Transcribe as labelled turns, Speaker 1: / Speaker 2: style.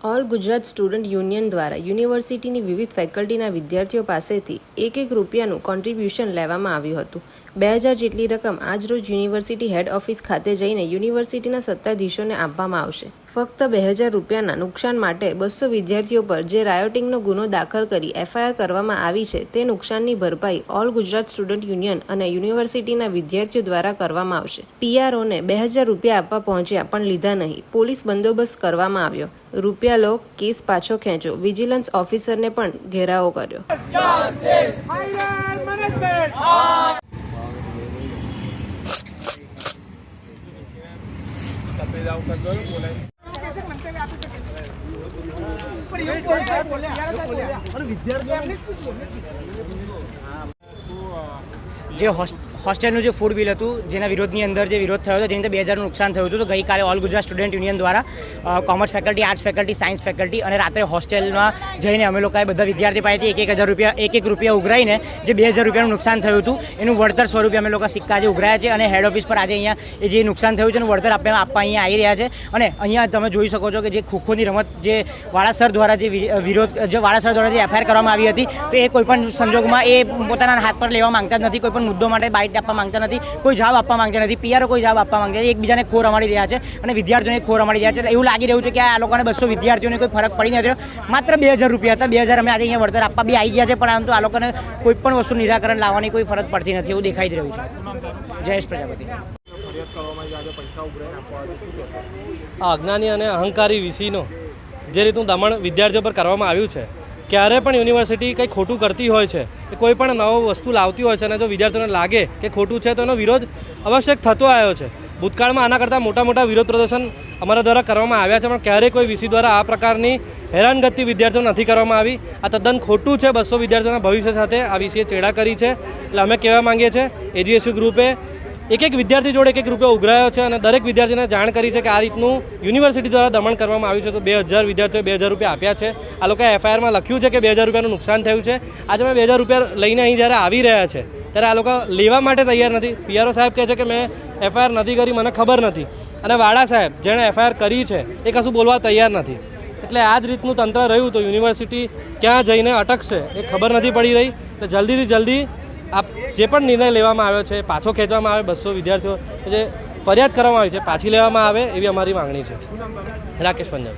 Speaker 1: All Gujarat student union દ્વારા યુનિવર્સિટીની વિવિધ ફેકલ્ટીના વિદ્યાર્થીઓ પાસેથી એક એક રૂપિયાનું કોન્ટ્રીબ્યુશન લેવામાં આવ્યું હતું. બે હજાર જેટલી રકમ આજરોજ યુનિવર્સિટી હેડ ઓફિસ ખાતે જઈને યુનિવર્સિટીના સત્તાધીશોને આપવામાં આવશે. ફક્ત બે હજાર રૂપિયાના નુકસાન માટે બસો વિદ્યાર્થીઓ પર જે રાયોટિંગનો ગુનો દાખલ કરી એફઆઈઆર કરવામાં આવી છે, તે નુકસાનની ભરપાઈ ઓલ ગુજરાત સ્ટુડન્ટ યુનિયન અને યુનિવર્સિટીના વિદ્યાર્થીઓ દ્વારા કરવામાં આવશે. પીઆરઓને બે હજાર રૂપિયા આપવા પહોંચ્યા પણ લીધા નહીં. પોલીસ બંદોબસ્ત કરવામાં આવ્યો. રૂપિયા લો, કેસ પાછો ખેંચો. વિજિલન્સ ઓફિસરને પણ ઘેરાવો કર્યો.
Speaker 2: Higher management!
Speaker 3: જે હોસ- હોસ્ટેલનું જે ફૂડ બિલ હતું, જેના વિરોધની અંદર જે વિરોધ થયો હતો, જેની અંદર બે હજારનું નુકસાન થયું હતું, તો ગઈકાલે ઓલ ગુજરાત સ્ટુડન્ટ યુનિયન દ્વારા commerce faculty arts faculty science faculty અને રાત્રે હોસ્ટેલમાં જઈને અમે લોકોએ બધા વિદ્યાર્થી પાસેથી એક એક હજાર રૂપિયા એક એક રૂપિયા ઉઘરાઈને જે બે હજાર રૂપિયાનું નુકસાન થયું હતું, એનું વળતર સ્વરૂપે અમે લોકો સિક્કા આજે ઉઘરાયા છે અને હેડ ઓફિસ પર આજે અહીંયા એ જે નુકસાન થયું છે એનું વળતર આપવા આપવા અહીંયા આવી રહ્યા છે. અને અહીંયા તમે જોઈ શકો છો કે જે ખોખોની રમત જે વાળાસર દ્વારા જે વિરોધ જે વાળાસર દ્વારા જે એફઆઈઆર કરવામાં આવી હતી, તો એ કોઈપણ સંજોગમાં એ પોતાના હાથ પર લેવા માંગતા જ નથી, કોઈ પણ મુદ્દો માટે બાઇટ આપવા માંગતા નથી, કોઈ જવાબ આપવા માંગતા નથી પીઆરઓ કોઈ જવાબ આપવા માંગતા નથી, એકબીજાને ખોર અમાડી રહ્યા છે અને વિદ્યાર્થીઓને ખોર અમાડી રહ્યા છે. એટલે એવું લાગી રહ્યું છે કે આ લોકોને બસો વિદ્યાર્થીઓને કોઈ ફરક પડી નથી માત્ર બે હજાર રૂપિયા હતા, બે હજાર અમે આજે અહીંયા વળતર આપવા બી આવી ગયા છે, પરંતુ આ લોકોને કોઈ પણ વસ્તુ નિરાકરણ લાવવાની કોઈ ફરક પડતી નથી એવું દેખાઈ જ રહ્યું છે. જયેશ પ્રજાપતિ.
Speaker 4: અજ્ઞાની અને અહંકારી વીસીનો જે રીતનું દમણ વિદ્યાર્થીઓ પર કરવામાં આવ્યું છે ક્યારે પણ યુનિવર્સિટી કંઈ ખોટું કરતી હોય છે, કે કોઈ પણ નવો વસ્તુ લાવતી હોય છે અને જો વિદ્યાર્થીઓને લાગે કે ખોટું છે, તો એનો વિરોધ આવશ્યક થતો આવ્યો છે. ભૂતકાળમાં આના કરતાં મોટા મોટા વિરોધ પ્રદર્શન અમારા દ્વારા કરવામાં આવ્યા છે, પણ ક્યારેય કોઈ વીસી દ્વારા આ પ્રકારની હેરાનગતિ વિદ્યાર્થીઓ નથી કરવામાં આવી. આ તદ્દન ખોટું છે, બસો વિદ્યાર્થીઓના ભવિષ્ય સાથે આ વીસીએ ચેડા કરી છે. એટલે અમે કહેવા માંગીએ છીએ, એજીએસયુ ગ્રુપે એક એક વિદ્યાર્થી જોડે એક એક રૂપિયા ઉઘરાયો છે અને દરેક વિદ્યાર્થીને જાણ કરી છે કે આ રીતનું યુનિવર્સિટી દ્વારા દમણ કરવામાં આવ્યું છે. તો બે હજાર વિદ્યાર્થીઓએ બે હજાર રૂપિયા આપ્યા છે. આ લોકોએ એફઆઈઆરમાં લખ્યું છે કે બે હજાર રૂપિયાનું નુકસાન થયું છે. આજે અમે બે હજાર રૂપિયા લઈને અહીં જ્યારે આવી રહ્યા છે, ત્યારે આ લોકો લેવા માટે તૈયાર નથી. પીઆરઓ સાહેબ કહે છે કે મેં એફઆઈઆર નથી કરી, મને ખબર નથી. અને વાડા સાહેબ, જેણે એફઆઈઆર કરી છે, એ કશું બોલવા તૈયાર નથી. એટલે આ જ રીતનું તંત્ર રહ્યું તો યુનિવર્સિટી ક્યાં જઈને અટકશે એ ખબર નથી પડી રહી. એટલે જલ્દીથી જલ્દી આ જે પણ નિર્ણય લેવામાં આવ્યો છે, પાછો ખેંચવામાં આવે બસો વિદ્યાર્થીઓ જે ફરિયાદ કરવામાં આવી છે, પાછી લેવામાં આવે એવી અમારી માંગણી છે. રાકેશ પંજાબ.